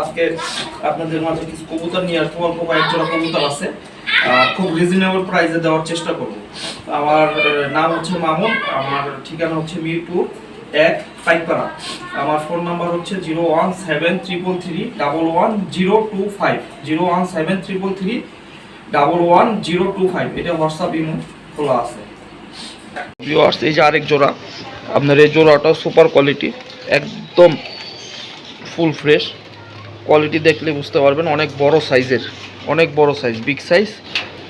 আজকে আপনাদের মাঝে কিছু আছে। খুব রিজনেবল দেওয়ার চেষ্টা আমার নাম হচ্ছে আমার ঠিকানা হচ্ছে এক আমার ফোন নাম্বার হচ্ছে zero one seven three double one zero two five. Zero one seven three double one zero two five. এটা হোয়াটসঅ্যাপ খোলা আছে। এই যে আরেক জোড়া, আপনার এই জোড়াটাও সুপার কোয়ালিটি একদম ফুল ফ্রেশ। কোয়ালিটি দেখলে বুঝতে পারবেন অনেক বড় সাইজের, অনেক বড় সাইজ বিগ সাইজ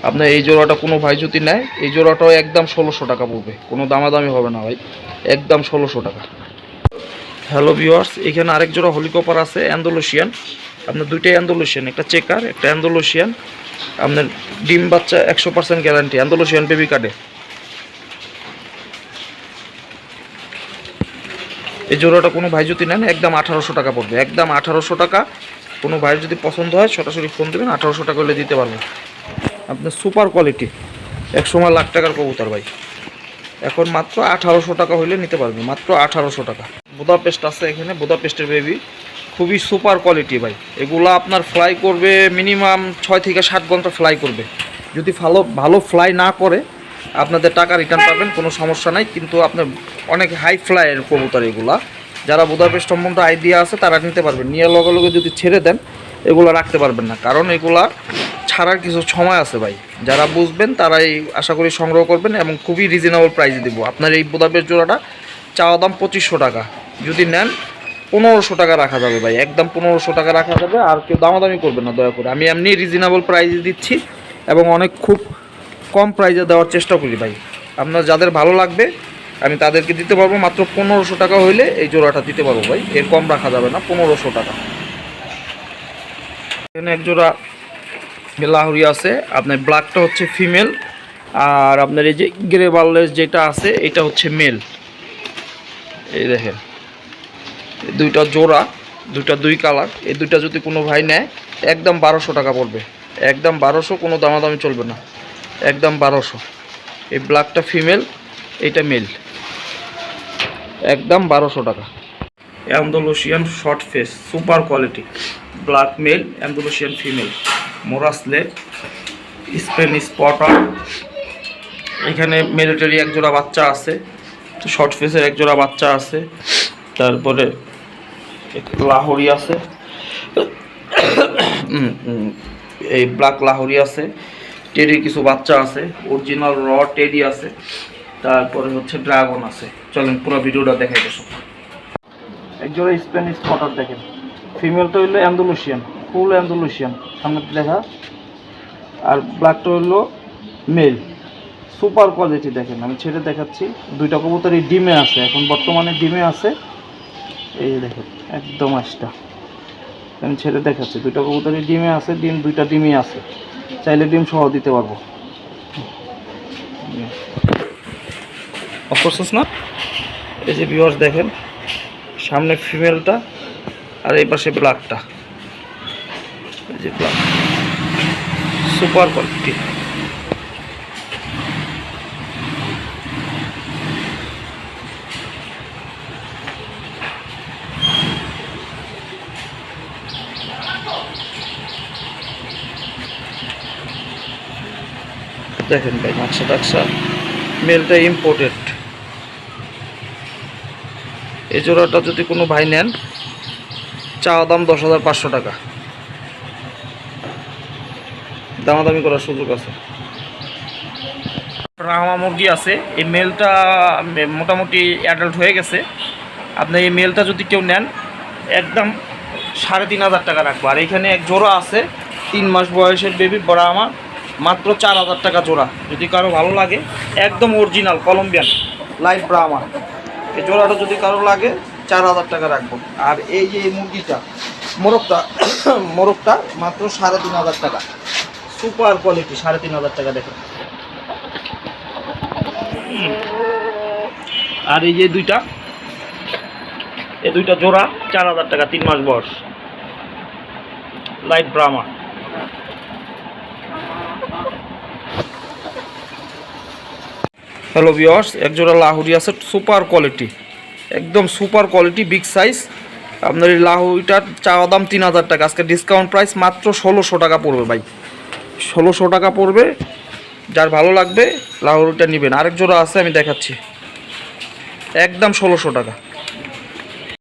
আপনার এই জোড়াটা কোনো ভাই যদি নেয়, এই জোড়াটাও একদম ষোলোশো টাকা পড়বে। কোনো দামাদামি হবে না ভাই, একদম ষোলোশো টাকা। হ্যালো ভিউয়ার্স এখানে আরেক জোড়া হলিকপার আছে অ্যান্ডোলোশিয়ান আপনার দুইটাই অ্যান্ডোলোশিয়ান একটা চেকার একটা অ্যান্ডোলোশিয়ান আপনার ডিম বাচ্চা একশো পার্সেন্ট গ্যারান্টি অ্যান্ডোলোশিয়ান বেবি কার্ডে এই জোড়াটা কোনো ভাই যদি নেন, একদম আঠারোশো টাকা পড়বে। একদম আঠারোশো টাকা। কোনো ভাইয়ের যদি পছন্দ হয়, সরাসরি ফোন দেবেন, আঠারোশো টাকা হলে দিতে পারব। আপনার সুপার কোয়ালিটি। এক সময় লাখ টাকার কবুতর ভাই। এখন মাত্র আঠারোশো টাকা হইলে নিতে পারবে। মাত্র আঠারোশো টাকা। বোদাপেস্ট আছে এখানে, বোদাপেস্টের বেবি খুবই সুপার কোয়ালিটি ভাই। এগুলো আপনার ফ্লাই করবে মিনিমাম ছয় থেকে সাত ঘণ্টা ফ্লাই করবে। যদি ভালো ভালো ফ্লাই না করে আপনাদের টাকা রিটার্ন পাবেন, কোনো সমস্যা নাই। কিন্তু আপনার অনেক হাই ফ্লাইয়ের কবুতর এগুলা। যারা বোদাপেস্ট সম্বন্ধে আইডিয়া আছে, তারা নিতে পারবেন। নিয়ে লগে লগে যদি ছেড়ে দেন, এগুলো রাখতে পারবেন না। কারণ এগুলা ছাড়ার কিছু সময় আছে ভাই। যারা বুঝবেন, তারাই আশা করি সংগ্রহ করবেন এবং খুবই রিজনেবল প্রাইসে দেবো। আপনার এই বোদাপেস্ট জোড়াটা চাওয়া দাম পঁচিশশো টাকা। যদি নেন, পনেরোশো টাকা রাখা যাবে ভাই। একদম পনেরোশো টাকা রাখা যাবে। আর কেউ দামাদামি করবে না, দয়া করে। আমি এমনি রিজনেবল প্রাইসে দিচ্ছি এবং অনেক খুব কম প্রাইজে দেওয়ার চেষ্টা করি ভাই। আপনার যাদের ভালো লাগবে, আমি তাদেরকে দিতে পারব। মাত্র পনেরোশো টাকা হইলে এই জোড়াটা দিতে পারব ভাই। এর কম রাখা যাবে না, পনেরোশো টাকা। এখানে এক জোড়া লাহরি আছে। আপনার ব্ল্যাকটা হচ্ছে ফিমেল আর আপনার এই যে গ্রে বার্লেস যেটা আছে, এটা হচ্ছে মেল এই দেখেন দুইটা জোড়া, দুইটা দুই কালার এই দুইটা যদি কোনো ভাই নেয়, একদম বারোশো টাকা পড়বে। একদম বারোশো, কোনো দামাদামি চলবে না। একদম বারোশো। এই ব্ল্যাকটা ফিমেল এইটা মেল একদম বারোশো টাকা। Andalusian short face super quality black male Andalusian female মোরাসলেট Spain spotter এখানে মিলিটারি এক জোড়া বাচ্চা আছে শর্ট ফেসের এক জোড়া বাচ্চা আছে। তারপরে লাহোরি আছে। এই ব্ল্যাক লাহোরি আছে। টেডির কিছু বাচ্চা আছে অরিজিনাল র টেডি আছে, তারপরে হচ্ছে ড্রাগন আছে। চলেন পুরো ভিডিওটা দেখাই দেবো একজোড়া স্প্যানিশ স্পটার দেখেন। ফিমেলটা হইল অ্যান্ডোলুশিয়ান ফুল অ্যান্ডোলুশিয়ান সামনে দেখা। আর ব্ল্যাকটা হইল মেল সুপার কোয়ালিটি দেখেন, আমি ছেড়ে দেখাচ্ছি। দুইটা কবুতরই ডিমে আছে, এখন বর্তমানে ডিমে আছে। এই দেখেন, একদম আসটা আমি ছেড়ে দেখাচ্ছি। দুইটা কবুতরই ডিমে আছে, ডিম, দুইটা ডিমই আছে। চাইলে ডিম সহ দিতে পারব। অফকোর্স না? এই যে ভিউয়ার্স দেখেন, সামনে ফিমেলটা আর এই পাশে ব্ল্যাকটা এই যে ব্ল্যাক সুপার কোয়ালিটি দেখেন ভাই নকশা টাকশা মেলটা ইম্পোর্টেড এই জোড়াটা যদি কোনো ভাই নেন, চাওয়া দাম দশ হাজার পাঁচশো টাকা। দামাদামি করার সুযোগ আছে। রামা মুরগি আছে, এই মেলটা মোটামুটি অ্যাডাল্ট হয়ে গেছে। আপনি এই মেলটা যদি কেউ নেন, একদম সাড়ে তিন হাজার টাকা রাখব। আর এখানে এক জোড়া আছে, তিন মাস বয়সের বেবি বড়া আমার। মাত্র চার হাজার টাকা জোড়া। যদি কারও ভালো লাগে, একদম অরিজিনাল কলম্বিয়ান লাইট ব্রাহ্মা এই জোড়াটা যদি কারও লাগে, চার হাজার টাকা রাখব। আর এই যে মুরগিটা, মোরগটা মোরগটা মাত্র সাড়ে তিন হাজার টাকা। সুপার কোয়ালিটি সাড়ে তিন হাজার টাকা দেখেন। আর এই যে দুইটা, এই দুইটা জোড়া, চার হাজার টাকা, তিন মাস বয়স। লাইট ব্রাহ্মা হ্যালো বিয়র্স এক জোড়া লাহুরি আছে সুপার কোয়ালিটি একদম সুপার কোয়ালিটি বিগ সাইজ আপনার এই লাহুরিটার চাওয়া দাম তিন হাজার টাকা। আজকে ডিসকাউন্ট প্রাইস মাত্র ষোলোশো টাকা পড়বে ভাই। ষোলোশো টাকা পড়বে। যার ভালো লাগবে, লাহুরিটা নেবেন। আরেক জোড়া আছে, আমি দেখাচ্ছি। একদম ষোলোশো টাকা।